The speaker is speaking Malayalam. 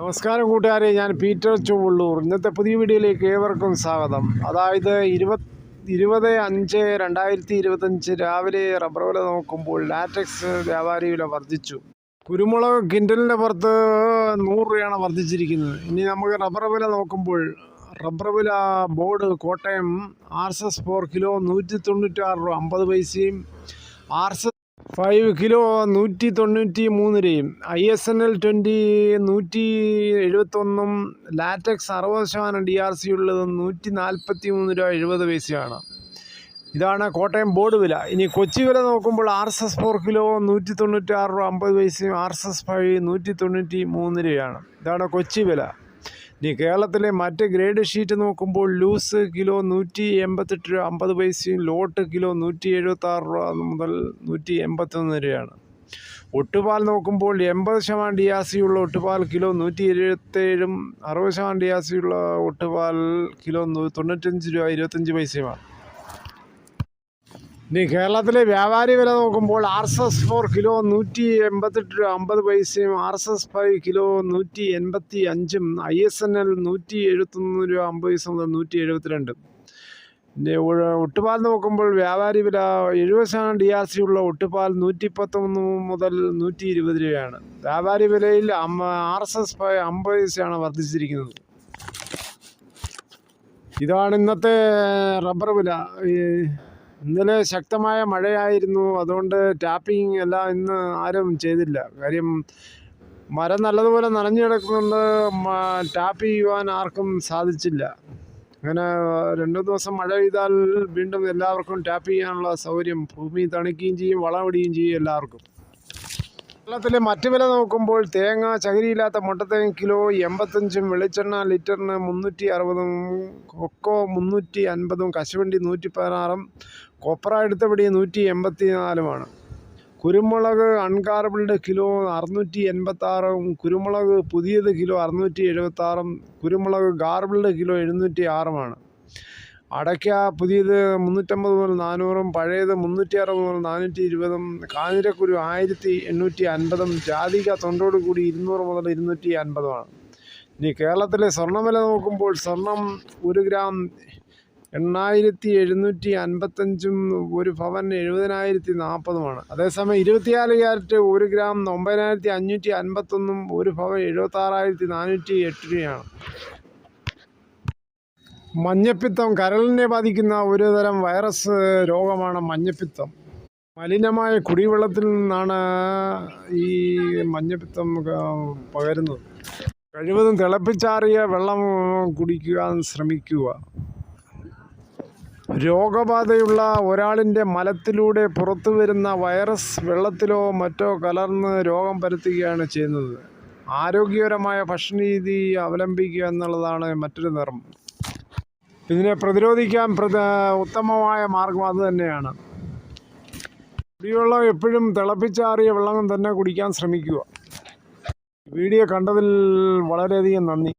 നമസ്കാരം കൂട്ടുകാരെ ഞാൻ പീറ്റർ ചുവള്ളൂർ ഇന്നത്തെ പുതിയ വീഡിയോയിലേക്ക് ഏവർക്കും സ്വാഗതം. അതായത് ഇരുപത് ഇരുപത് അഞ്ച് രണ്ടായിരത്തി ഇരുപത്തഞ്ച് രാവിലെ റബ്ബർ വില നോക്കുമ്പോൾ ലാറ്റക്സ് വ്യാപാരി വില വർദ്ധിച്ചു. കുരുമുളക് കിൻഡലിന്റെ പുറത്ത് നൂറ് രൂപയാണ് വർദ്ധിച്ചിരിക്കുന്നത്. ഇനി നമുക്ക് റബ്ബർ വില നോക്കുമ്പോൾ റബ്ബർ വില board Kottayam R S S four kilo നൂറ്റി തൊണ്ണൂറ്റാറ് രൂപ അമ്പത് പൈസയും ആർ എസ് ഫൈവ് കിലോ നൂറ്റി തൊണ്ണൂറ്റി മൂന്ന് രൂപയും I S N L twenty നൂറ്റി എഴുപത്തൊന്നും ലാറ്റക്സ് അറുപത് ശതമാനം ഡി ആർ സി ഉള്ളത് നൂറ്റി നാൽപ്പത്തി മൂന്ന് രൂപ എഴുപത് പൈസയാണ്. ഇതാണ് കോട്ടയം ബോർഡ് വില. ഇനി കൊച്ചി വില നോക്കുമ്പോൾ R S S four kilo നൂറ്റി തൊണ്ണൂറ്റാറ് രൂപ അമ്പത് പൈസയും ആർ എസ് എസ് ഫൈവ് നൂറ്റി തൊണ്ണൂറ്റി മൂന്ന് രൂപയാണ്. ഇതാണ് കൊച്ചി വില. ഇനി കേരളത്തിലെ മറ്റ് ഗ്രേഡ് ഷീറ്റ് നോക്കുമ്പോൾ ലൂസ് കിലോ നൂറ്റി എൺപത്തെട്ട് രൂപ അമ്പത് പൈസയും ലോട്ട് കിലോ നൂറ്റി എഴുപത്താറ് രൂപ മുതൽ നൂറ്റി എൺപത്തൊന്ന് രൂപയാണ്. ഒട്ടുപാൽ നോക്കുമ്പോൾ എൺപത് ശതമാനം ഡി ആർ സിയുള്ള ഒട്ടുപാൽ കിലോ നൂറ്റി എഴുപത്തേഴും അറുപത് ശതമാനം ഡി ആർ സിയുള്ള ഒട്ടുപാൽ കിലോ തൊണ്ണൂറ്റഞ്ച് രൂപ ഇരുപത്തഞ്ച് പൈസയുമാണ്. ഇനി കേരളത്തിലെ വ്യാപാരി വില നോക്കുമ്പോൾ R S S four kilo നൂറ്റി എൺപത്തെട്ട് രൂപ അമ്പത് പൈസയും R S S five kilo നൂറ്റി എൺപത്തി അഞ്ചും ഐ എസ് എൻ എൽ നൂറ്റി എഴുപത്തൊന്ന് രൂപ അമ്പത് പൈസ മുതൽ നൂറ്റി എഴുപത്തിരണ്ടും. പിന്നെ ഒട്ടുപാൽ നോക്കുമ്പോൾ വ്യാപാരി വില എഴുപത് ശതമാനം ഡി ആർ സി ഉള്ള ഒട്ടുപാൽ നൂറ്റി പത്തൊന്ന് മുതൽ നൂറ്റി ഇരുപത് രൂപയാണ്. വ്യാപാരി വിലയിൽ ആർ എസ് എസ് ഫൈവ് അമ്പത് പൈസയാണ് വർദ്ധിച്ചിരിക്കുന്നത്. ഇതാണ് ഇന്നത്തെ റബ്ബർ വില. ഇന്നലെ ശക്തമായ മഴയായിരുന്നു. അതുകൊണ്ട് ടാപ്പിംഗ് എല്ലാം ഇന്ന് ആരും ചെയ്തില്ല. കാര്യം മരം നല്ലതുപോലെ നനഞ്ഞു കിടക്കുന്നുണ്ട്. ടാപ്പ് ചെയ്യുവാൻ ആർക്കും സാധിച്ചില്ല. അങ്ങനെ രണ്ടു ദിവസം മഴ പെയ്താൽ വീണ്ടും എല്ലാവർക്കും ടാപ്പ് ചെയ്യാനുള്ള സൗകര്യം. ഭൂമി തണുക്കുകയും ചെയ്യും വളമിടുകയും ചെയ്യും എല്ലാവർക്കും. കേരളത്തിലെ മറ്റ് വില നോക്കുമ്പോൾ തേങ്ങ ചകിരിയില്ലാത്ത മുട്ടത്തേങ്ങ കിലോ എൺപത്തഞ്ചും വെളിച്ചെണ്ണ ലിറ്ററിന് മുന്നൂറ്റി അറുപതും കൊക്കോ മുന്നൂറ്റി അൻപതും കശുവണ്ടി നൂറ്റി പതിനാറും കൊപ്ര എടുത്തപടി നൂറ്റി എൺപത്തി നാലുമാണ് കുരുമുളക് അൺകാർബിൾഡ് കിലോ അറുന്നൂറ്റി എൺപത്താറും കുരുമുളക് പുതിയത് കിലോ അറുന്നൂറ്റി എഴുപത്താറും കുരുമുളക് ഗാർബിൾഡ് കിലോ എഴുന്നൂറ്റി ആറുമാണ്. അടയ്ക്ക പുതിയത് മുന്നൂറ്റമ്പത് മുതൽ നാനൂറും പഴയത് മുന്നൂറ്റി അറുപത് മുതൽ നാനൂറ്റി ഇരുപതും കാഞ്ഞിരക്കുരു ആയിരത്തി എണ്ണൂറ്റി അൻപതും ജാതിക തൊണ്ടോട് കൂടി ഇരുന്നൂറ് മുതൽ ഇരുന്നൂറ്റി അൻപതുമാണ്. ഇനി കേരളത്തിലെ സ്വർണവില നോക്കുമ്പോൾ സ്വർണം ഒരു ഗ്രാം എണ്ണായിരത്തി എഴുന്നൂറ്റി അൻപത്തഞ്ചും ഒരു ഭവൻ എഴുപതിനായിരത്തി നാൽപ്പതുമാണ്. അതേസമയം ഇരുപത്തിനാല് ക്യാരറ്റ് ഒരു ഗ്രാം ഒമ്പതിനായിരത്തി അഞ്ഞൂറ്റി അൻപത്തൊന്നും ഒരു ഭവൻ എഴുപത്താറായിരത്തി നാനൂറ്റി എട്ട് രൂപയാണ് മഞ്ഞപ്പിത്തം. കരളിനെ ബാധിക്കുന്ന ഒരു തരം വൈറസ് രോഗമാണ് മഞ്ഞപ്പിത്തം. മലിനമായ കുടിവെള്ളത്തിൽ നിന്നാണ് ഈ മഞ്ഞപ്പിത്തം പകരുന്നത്. കഴിവതും തിളപ്പിച്ചാറിയ വെള്ളം കുടിക്കുവാൻ ശ്രമിക്കുക. രോഗബാധയുള്ള ഒരാളിന്റെ മലത്തിലൂടെ പുറത്തു വരുന്ന വൈറസ് വെള്ളത്തിലോ മറ്റോ കലർന്ന് രോഗം പരത്തുകയാണ് ചെയ്യുന്നത്. ആരോഗ്യപരമായ ഭക്ഷണരീതി അവലംബിക്കുക എന്നുള്ളതാണ് മറ്റൊരു നിറം ഇതിനെ പ്രതിരോധിക്കാൻ ഉത്തമമായ മാർഗം അത് തന്നെയാണ്. കുടിവെള്ളം എപ്പോഴും തിളപ്പിച്ചാറിയ വെള്ളം തന്നെ കുടിക്കാൻ ശ്രമിക്കുക. വീഡിയോ കണ്ടതിൽ വളരെയധികം നന്ദി.